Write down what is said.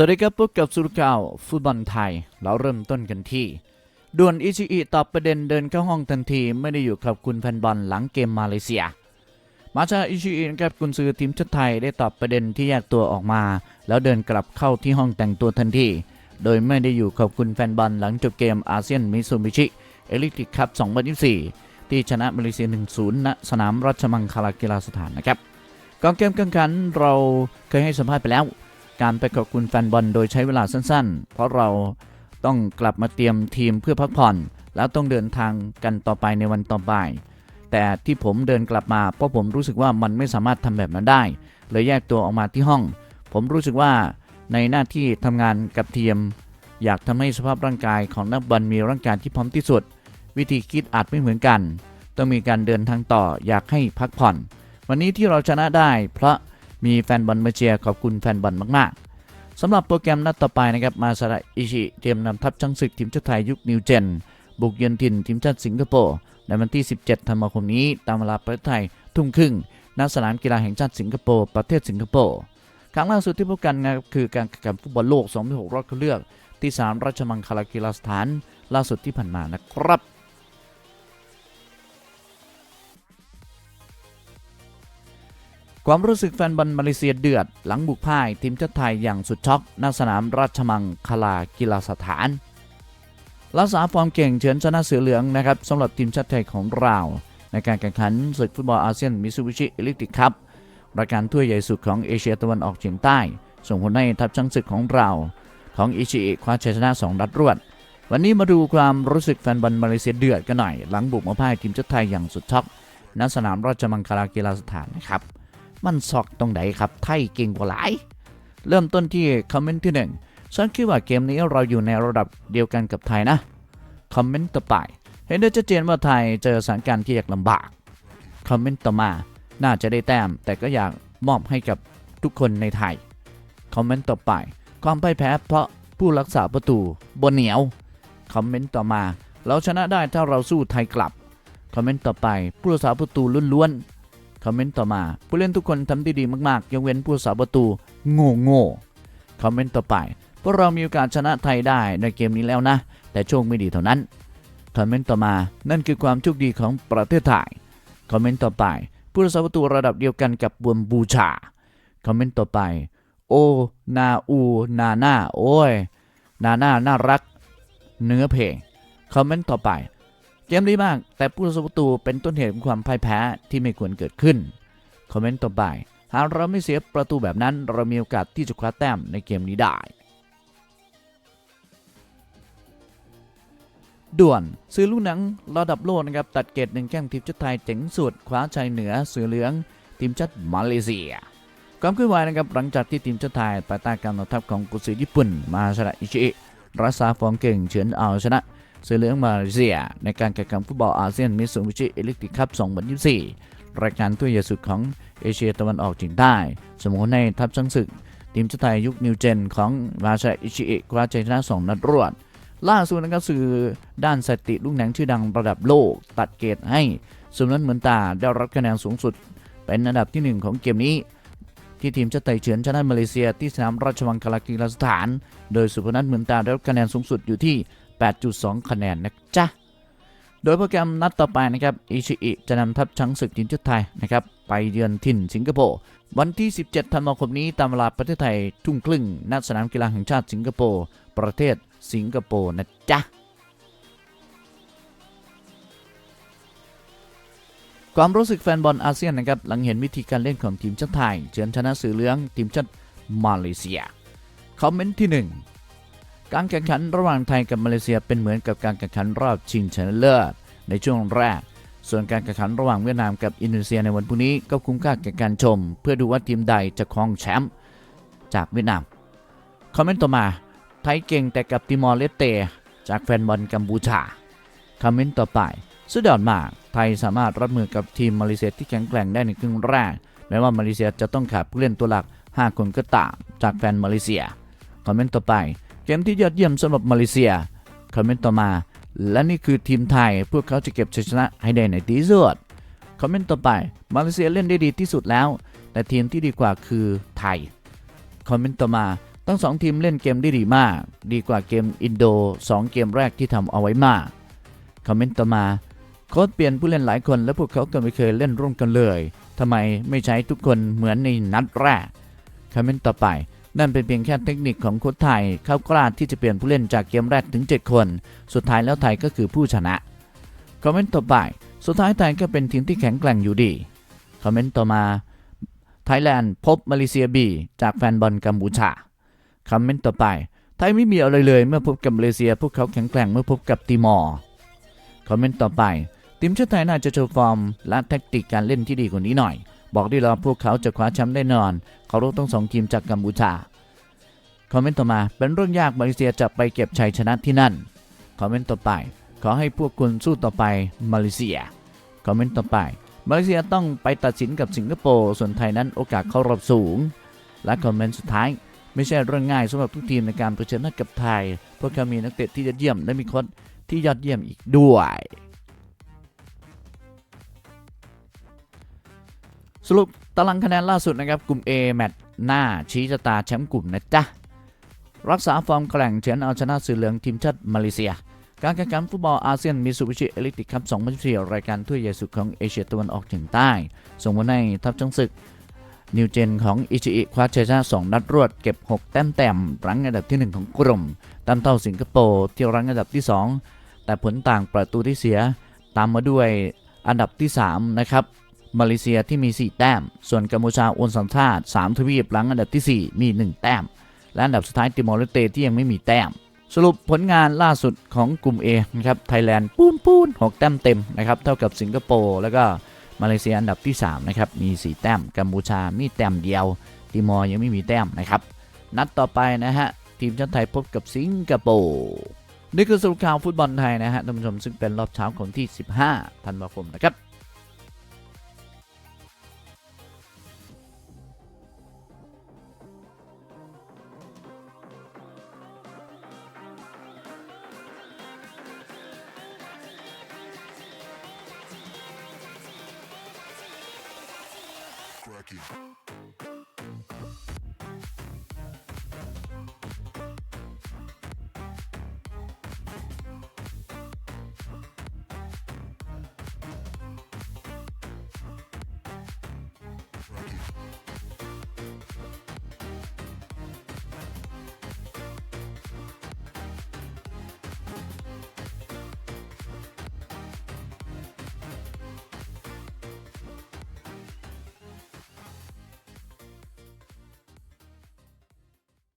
สวัสดีครับพบกับสุรก้าวฟุตบอลไทย เราเริ่มต้นกันที่ด่วนอิชิอิตอบประเด็นเดินเข้าห้องทันที ไม่ได้อยู่กับคุณแฟนบอลหลังเกมมาเลเซีย มาชาอิชิอินะครับกุนซือทีมชาติไทยได้ตอบประเด็นที่แยกตัวออกมา แล้วเดินกลับเข้าที่ห้องแต่งตัวทันที โดยไม่ได้อยู่กับคุณแฟนบอลหลังจบเกมอาเซียนมิซูบิชิเอลิติคัพ2024 ที่ชนะมาเลเซีย 1-0 ณ สนามราชมังคลากีฬาสถานนะครับก่อนเกมแข่งขันเราเคยให้สัมภาษณ์ไปแล้ว การไปขอบคุณแฟนบอลโดยใช้เวลาสั้นๆ เพราะเราต้องกลับมาเตรียมทีมเพื่อพักผ่อน แล้วต้องเดินทางกันต่อไปในวันต่อไป แต่ที่ผมเดินกลับมาเพราะผมรู้สึกว่ามันไม่สามารถทำแบบนั้นได้เลยแยกตัวออกมาที่ห้อง ผมรู้สึกว่าในหน้าที่ทำงานกับทีม อยากทำให้สภาพร่างกายของนักบอลมีร่างกายที่พร้อมที่สุด วิธีคิดอาจไม่เหมือนกัน ต้องมีการเดินทางต่ออยากให้พักผ่อน วันนี้ที่เราชนะได้ เพราะ มีแฟนบอลมาเชียร์ขอบคุณแฟนบอลมากๆสำหรับโปรแกรมนัดต่อไปนะครับมาซาระอิชิเตรียมนำทัพช้างศึกทีมชาติไทยยุคนิวเจน บุกเยือนถิ่นทีมชาติสิงคโปร์ในวันที่ 17 ธันวาคมนี้ตามเวลาประเทศไทยทุ่มครึ่งณสนามกีฬาแห่งชาติสิงคโปร์ประเทศสิงคโปร์ครั้งล่าสุดที่พบกันนะครับคือการแข่งขันฟุตบอลโลก 2006 รอบคัดเลือก ที่สามราชมังคลากีฬาสถาน ล่าสุดที่ผ่านมานะครับ ความรู้สึกแฟนบอลมาเลเซียเดือด หลังบุกพ่ายทีมชาติไทยอย่างสุดช็อกณสนามราชมังคลากีฬาสถานรักษาฟอร์มเก่งเฉือนชนะเสือเหลืองนะครับสำหรับทีมชาติไทยของเรา ในการแข่งขันศึกฟุตบอลอาเซียนมิซูบิชิเอลิติกคัพรายการถ้วยใหญ่สุดของเอเชียตะวันออกเฉียงใต้ ส่งผลให้ทัพช้างศึกของเรา ของอิชิอิคว้าชัยชนะ 2 นัดรวด วันนี้มาดูความรู้สึกแฟนบอลมาเลเซียเดือดกันหน่อย หลังบุกมาพ่ายทีมชาติไทยอย่างสุดช็อกณสนามราชมังคลากีฬาสถานนะครับ มันซอกตรงไหนครับ ไทยเก่งกว่าหลาย เริ่มต้นที่คอมเมนต์ที่หนึ่งฉันคิดว่าเกมนี้เราอยู่ในระดับเดียวกันกับไทยนะ คอมเมนต์ต่อไป เห็นได้ชัดเจนว่าไทยเจอสถานการณ์ที่ยากลำบาก คอมเมนต์ต่อมา น่าจะได้แต้ม แต่ก็อยากมอบให้กับทุกคนในไทย คอมเมนต์ต่อไป ความพ่ายแพ้เพราะผู้รักษาประตูบนเหนียว คอมเมนต์ต่อมา เราชนะได้ถ้าเราสู้ไทยกลับ คอมเมนต์ต่อไป ผู้รักษาประตูล้วน คอมเมนต์ต่อมา ผู้เล่นทุกคนทำได้ดีมากๆยกเว้นผู้รักษาประตูโง่โง่คอมเมนต์ต่อไปพวกเรามีโอกาสชนะไทยได้ในเกมนี้แล้วนะ แต่โชคไม่ดีเท่านั้นคอมเมนต์ต่อมานั่นคือความโชคดีของประเทศไทยคอมเมนต์ต่อไปผู้รักษาประตูระดับเดียวกันกับบวมบูชาคอมเมนต์ต่อไปโอนาอูนาหน่าโอ้ยนาหน่าน่ารัก เนื้อเพลงคอมเมนต์ต่อไป เกมดีมาก แต่ผู้รักษาประตูเป็นต้นเหตุของความพ่ายแพ้ที่ไม่ควรเกิดขึ้น คอมเมนต์ต่อไป หากเราไม่เสียประตูแบบนั้น เรามีโอกาสที่จะคว้าแต้มในเกมนี้ได้ ด่วนซื้อลูกหนังระดับโลกนะครับ ตัดเกตหนึ่งแข้งทีมชาติไทยเจ๋งสุดคว้าชัยเหนือเสือเหลือง ทีมชาติมาเลเซียความเคลื่อนไหวนะครับหลังจากที่ทีมชาติไทยภายใต้การนำทัพของกุนซือญี่ปุ่น มาชนะอิชิรักษาฟอร์มเก่งเฉือนเอาชนะ สือเหลืองมาเลเซีย ในการแข่งขันฟุตบอลอาเซียนมิสูบิชิเอลิติคัพ 2024 รายการถ้วยใหญ่สุดของเอเชียตะวันออกเฉียงใต้สมมติในทัพช้างศึก ทีมชาติไทยยุคนิวเจนของมาชาอิชิอิคว้าชัยชนะ2นัดรวด ล่าสุดนะครับสื่อด้านสติลูกหนังชื่อดังระดับโลก ตัดเกรดให้สมนั้นเหมือนตาได้รับคะแนนสูงสุด เป็นอันดับที่ 1 ของเกมนี้ ที่ทีมชาติไทยเฉือนชนะมาเลเซีย ที่สนามราชวังคลากีฬาสถาน โดยสุพนัทเหมือนตาได้รับคะแนนสูงสุดอยู่ที่ 8.2 คะแนนนะจ๊ะ โดยโปรแกรมนัดต่อไปนะครับ อิชิอิจะนำทัพช้างศึกทีมชาติไทยนะครับไปเยือนถิ่นสิงคโปร์วันที่ 17 ธันวาคมนี้ตามเวลาประเทศไทยทุ่มครึ่งณสนามกีฬาแห่งชาติสิงคโปร์ประเทศสิงคโปร์นะจ๊ะความรู้สึกแฟนบอลอาเซียนนะครับหลังเห็นวิธีการเล่นของทีมชาติไทยเฉือนชนะสื่อเหลืองทีมชาติมาเลเซีย คอมเมนต์ที่ 1 การแข่งขันระหว่างไทยกับมาเลเซียเป็นเหมือนกับการแข่งขันรอบชิงชนะเลิศในช่วงแรก ส่วนการแข่งขันระหว่างเวียดนามกับอินโดนีเซียในวันพรุ่งนี้ก็คุ้มค่าแก่การชม เพื่อดูว่าทีมใดจะครองแชมป์จากเวียดนาม คอมเมนต์ต่อมา ไทยเก่งแต่กับติมอร์เลสเต จากแฟนบอลกัมพูชา คอมเมนต์ต่อไป สุดยอดมาก ไทยสามารถรับมือกับทีมมาเลเซียที่แข็งแกร่งได้ในครึ่งแรก แม้ว่ามาเลเซียจะต้องขาดผู้เล่นตัวหลัก 5 คนก็ตาม จากแฟนมาเลเซีย คอมเมนต์ต่อไป เกมที่ยอดเยี่ยมสำหรับมาเลเซียคอมเมนต์ต่อมา และนี่คือทีมไทยพวกเขาจะเก็บชัยชนะให้ได้ในที่สุดคอมเมนต์ต่อไปมาเลเซียเล่นได้ดีที่สุดแล้ว แต่ทีมที่ดีกว่าคือไทยคอมเมนต์ต่อมาทั้งสองทีมเล่นเกมได้ดีมาก ดีกว่าเกมอินโด 2 เกมแรกที่ทำเอาไว้มากคอมเมนต์ต่อมาโค้ชเปลี่ยนผู้เล่นหลายคนและพวกเขาก็ไม่เคยเล่นร่วมกันเลยทำไมไม่ใช้ทุกคนเหมือนในนัดแรกคอมเมนต์ต่อไป นั่นเป็นเพียงแค่เทคนิคของโค้ชไทยเขากล้าที่จะเปลี่ยนผู้เล่นจากเกมแรกถึง 7 คน สุดท้ายแล้วไทยก็คือผู้ชนะ คอมเมนต์ต่อไป สุดท้ายไทยก็เป็นทีมที่แข็งแกร่งอยู่ดี คอมเมนต์ต่อมา ไทยแลนด์พบมาเลเซียบีจากแฟนบอลกัมพูชา คอมเมนต์ต่อไป ไทยไม่มีอะไรเลยเมื่อพบกับมาเลเซีย พวกเขาแข็งแกร่งเมื่อพบกับติมอร์ คอมเมนต์ต่อไปทีมชาติไทยน่าจะโชว์ฟอร์มและแทคติกการเล่นที่ดีกว่านี้หน่อย บอกได้เลยว่าพวกเขาจะคว้าแชมป์แน่นอนเขารู้ทั้งสองทีมจากกัมพูชาคอมเมนต์ต่อมาเป็นเรื่องยากมาเลเซียจะไปเก็บชัยชนะที่นั่นคอมเมนต์ต่อไป ขอให้พวกคุณสู้ต่อไปมาเลเซียคอมเมนต์ต่อไปมาเลเซียต้องไปตัดสินกับสิงคโปร์ส่วนไทยนั้นโอกาสเข้ารอบสูง และคอมเมนต์สุดท้าย ไม่ใช่เรื่องง่ายสำหรับทุกทีมในการเผชิญหน้ากับไทย พวกเขามีนักเตะที่ยอดเยี่ยมและมีโค้ชที่ยอดเยี่ยมอีกด้วย สรุปตารางคะแนนล่าสุดนะครับกลุ่ม A แมตช์หน้าชี้ชะตาแชมป์กลุ่มนะจ๊ะรักษาฟอร์มแกร่งเฉือนเอาชนะสื่อเหลืองทีมชาติมาเลเซีย การแข่งขันฟุตบอลอาเซียนมิสูบิชิเอลิติคัพ2024รายการถ้วยใหญ่สุดของเอเชียตะวันออกเฉียงใต้ ส่งผลให้ทัพช้างศึกนิวเจนของอิชิอิคว้าชัยชนะ2นัดรวดเก็บ 6 แต้มแต้มรั้งอันดับที่ 1 ของกลุ่มตามเท่าสิงคโปร์ที่รั้งอันดับที่ 2 แต่ผลต่างประตูที่เสีย ตามมาด้วยอันดับที่ 3 นะครับ มาเลเซียที่มี 4 แต้ม ส่วนกัมพูชาโอนสัญชาติ 3 ทวีปรั้งอันดับที่ 4 มี 1 แต้ม และอันดับสุดท้ายติมอร์เลสเตที่ยังไม่มีแต้ม สรุปผลงานล่าสุดของกลุ่ม A นะครับไทยแลนด์ปูนปูน6แต้มเต็มนะครับเท่ากับสิงคโปร์แล้วก็มาเลเซียอันดับที่3นะครับมี 4 แต้ม กัมพูชามีแต้มเดียว ติมอร์ยังไม่มีแต้มนะครับนัดต่อไปนะฮะทีมชาติไทยพบกับสิงคโปร์นี่คือสรุปข่าวฟุตบอลไทยนะฮะท่านผู้ชมซึ่งเป็นรอบเช้าของที่ 15 ธันวาคมนะครับ Aki.